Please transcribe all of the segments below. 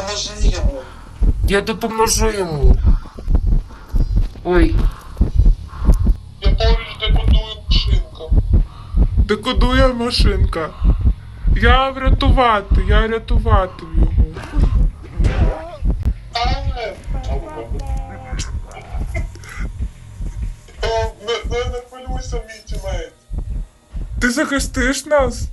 Допоможи йому. Я допоможу йому. Ой, Я поруч декодую машинка. Декодує машинка. Я врятувати, я рятувати його. Але... О, не, не, не хвилюйся, мій тімейт. Ти захистиш нас?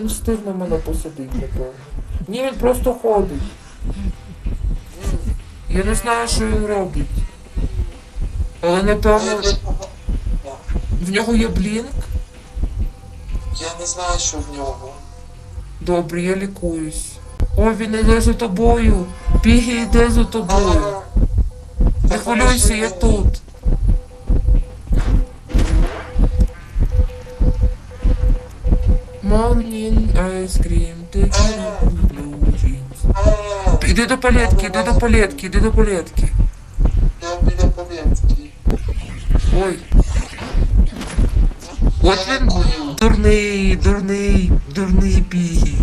Він встигне мене посадити, напевно. Ні, він просто ходить. Я не знаю, що він робить. Але напевно в нього є блінк. Я не знаю, що в нього. Добре, я лікуюсь. О, він іде за тобою. Пігі йде за тобою. Не хвилюйся, я тут. Morning ice cream, taking blue jeans. А, Іди до палетки, іди до палетки, іди до палетки. Я біля Полєцький. Ой. От він дурний, дурний, дурний пігі.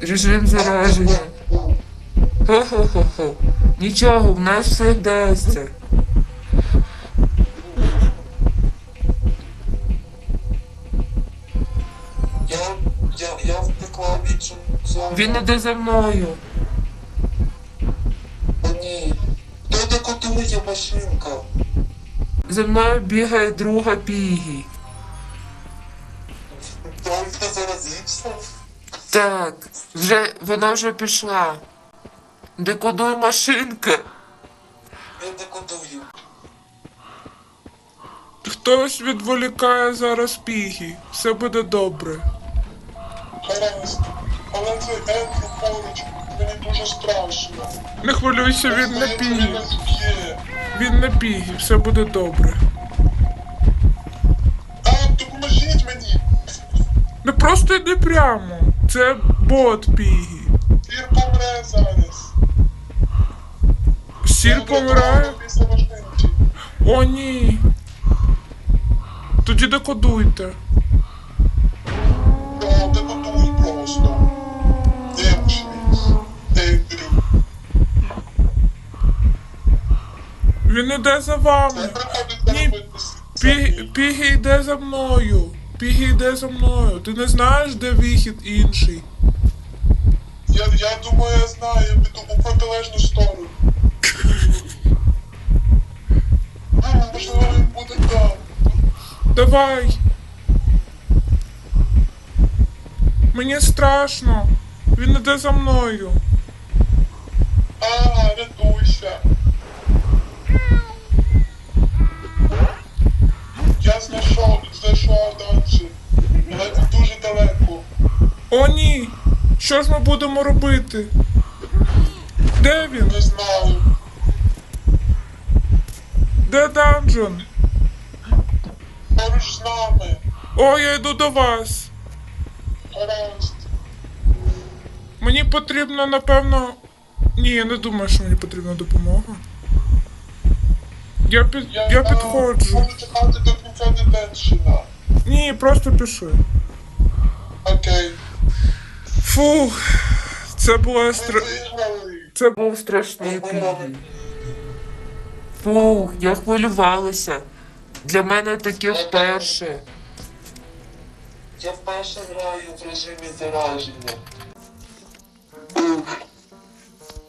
Режим зараження. Хо-хо-хо-хо. Нічого, в нас все вдасться. Він іде за мною. Ні. Хто декодує машинка? За мною бігає друга пігі. Той, хто заразився? Так, вже вона вже пішла. Декодуй машинка. Я декодую. Хтось відволікає зараз пігі. Все буде добре. Гаразд. Але цей Ендрю поруч, мені дуже страшно. Не хвилюйся, він не Здається, Він пігі. Він не пігі, все буде добре. А, допоможіть мені! Не просто йди прямо. Це бот пігі. Сір помре зараз. Сір помирає? О, ні. Тоді декодуйте. Він іде за вами. Ні. робити Пігі, йде за мною. Пігі йде за мною. Ти не знаєш, де вихід інший. Я, я думаю, я знаю, я піду у протилежну сторону. А, можливо, він буде там. Давай. Мені страшно. Він іде за мною. А, рятуйся. Що ж ми будемо робити? Де він? Не знаю. Де данжон? Поруч з нами. О, я йду до вас. Гаразд. Мені потрібно, напевно. Ні, я не думаю, що мені потрібна допомога. Я під. Я а, підходжу. Можу чекати до кінця дитинщина. Ні, просто пішли. Окей. Фух. Це була Ми стра... Це Був страшний пігі. Фух, я хвилювалася. Для мене таке вперше. Я вперше граю в режимі зараження.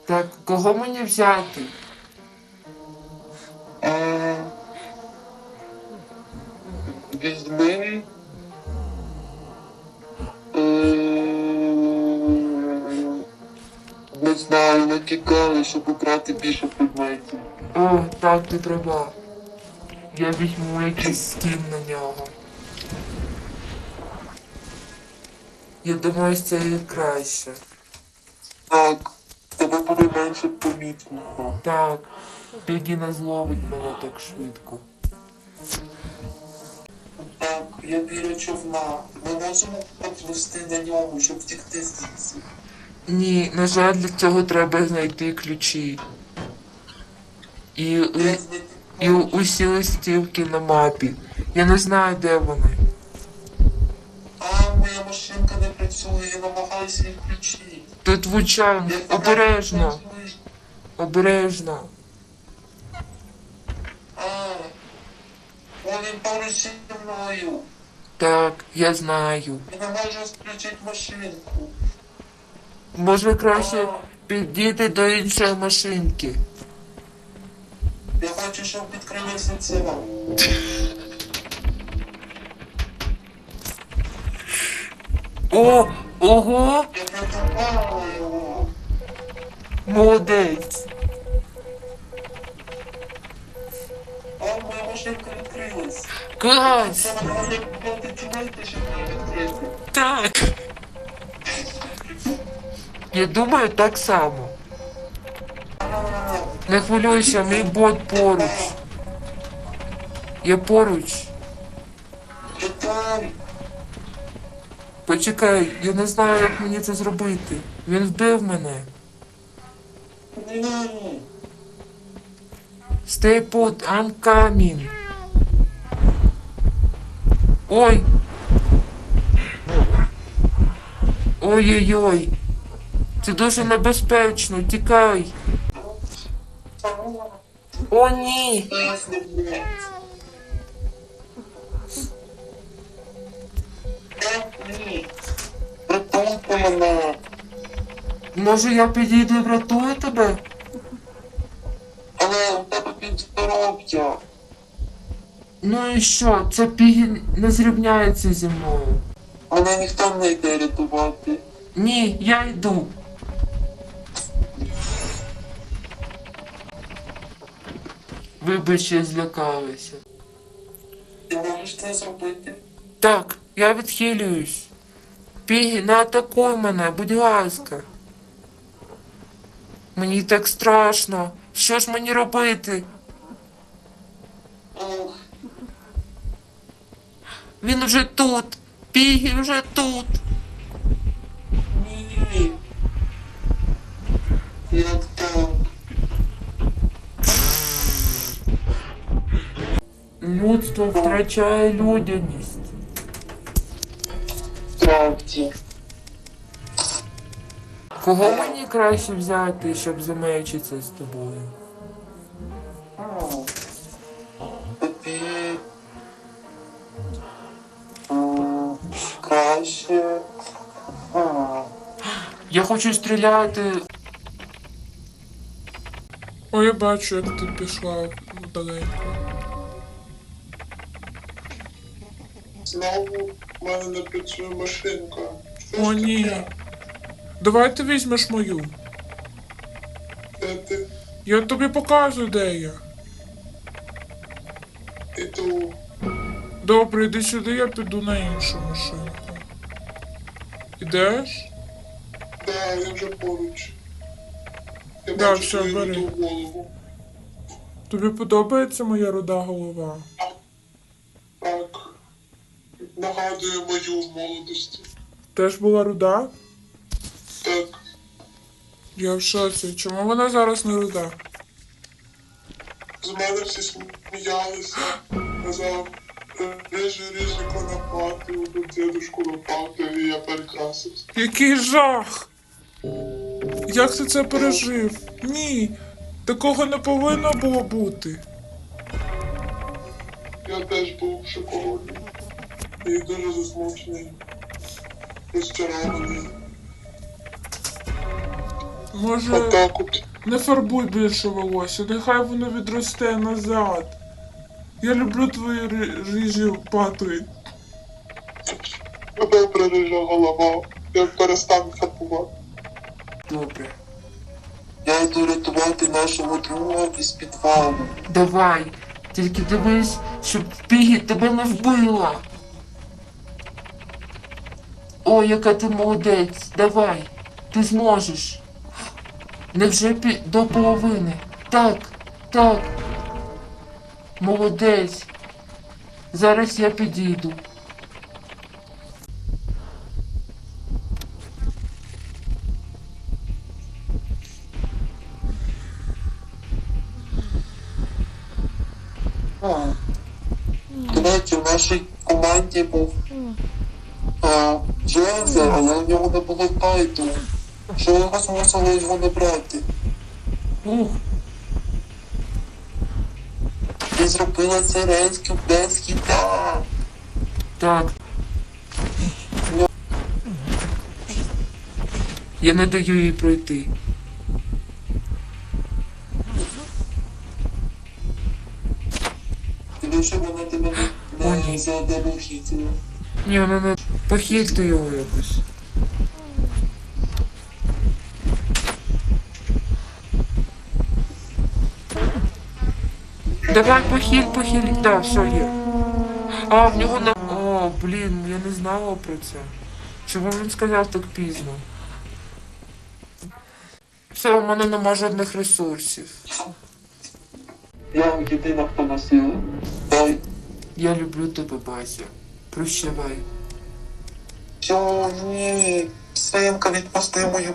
Так, кого мені взяти? Е, Візьми. Знаю, натікали, щоб обрати більше предметів. О, так, ти права. Я візьму якийсь скін на нього. Я думаю, це і краще. Так, тебе буде менше помітного. Так, Пегі не зловить мене так швидко. Так, я біля човна. Ми можемо попливсти на ньому, щоб втекти звідси. Ні, на жаль, для цього треба знайти ключі. І, і, усі листівки на мапі. Я не знаю, де вони. А моя машинка не працює, я намагаюся її включити. Тут влучань, обережно, обережно. А, він поруч зі мною. Так, я знаю. Я не можу включити машинку. Може краще підійти до іншої машинки. Я хочу, щоб відкрилося це. О, ого, Я придумала його. молодець. О, моя машинка відкрилась. Клас. Це бути щоб її відкрити. Так. Я думаю так само. Не хвилюйся, мій бот поруч. Я поруч. Почекай, я не знаю, як мені це зробити. Він вбив мене. Stay put, I'm coming. Ой. Ой-ой-ой. Це дуже небезпечно, тікай. О, ні. Рятуйте мене. Може я підійду і врятую тебе? Але у тебе підздоров'я. Ну і що, це пігі не зрівняється зі мною. Мене ніхто не йде рятувати. Ні, я йду. Вибач, я злякалася. Ти можеш це зробити? Так, я відхилююсь. Пігі, не атакуй мене, будь ласка. Мені так страшно. Що ж мені робити? Ох, Він вже тут. Пігі вже тут. ні. Як так? Людство втрачає людяність. Справді. Кого мені краще взяти, щоб замечитися з тобою? Краще. Я хочу стріляти. О, я бачу, як ти пішла далеко. Знову в мене не працює машинка. Що О, ж ні. таке? Давай ти візьмеш мою. Де ти? Я тобі показую, де я. Іду. Добре, іди сюди, я піду на іншу машинку. Ідеш? Да, я вже поруч. Я Да, бачу все, твою бери. голову. Тобі подобається моя руда голова? Так. Нагадує мою молодості. Теж була руда? Так. Я в шоці. Чому вона зараз не руда? З мене всі сміялися. Казав, рижий рижий конопати, убив дідушку лопатою, і я перекрасився. Який жах! Як ти це пережив? Ні, такого не повинно було бути. Я теж був шокований. І дуже засмучений. Розчарований. Може, Отак от. не фарбуй більше волосся, нехай воно відросте назад. Я люблю твої ри- рижі патри. Добре рижа голова. Я перестану фарбувати. Добре. Я йду рятувати нашого друга із підвалу. Давай. Тільки дивись, щоб Пігі тебе не вбила. О, яка ти молодець. Давай. Ти зможеш. Невже пі... до половини? Так, так. Молодець. Зараз я підійду. Речі, в нашій команді був а, Джезер, але у нього не було тайту. Що його змусило його не брати? Ух, Ти зробила це рейську без хіта. так. Я не даю їй пройти. Тобі що вона тебе не, О, не ні. задорожітила? Ні, вона не похильте його якось. Давай похиль, похиль. Да, все є. А, в нього на. О, блін, я не знала про це. Чому він сказав так пізно? Все, у мене нема жодних ресурсів. Я єдина, хто носила. Дай. Я люблю тебе, Базя. Прощавай. Що ні? Свинка відпусти мою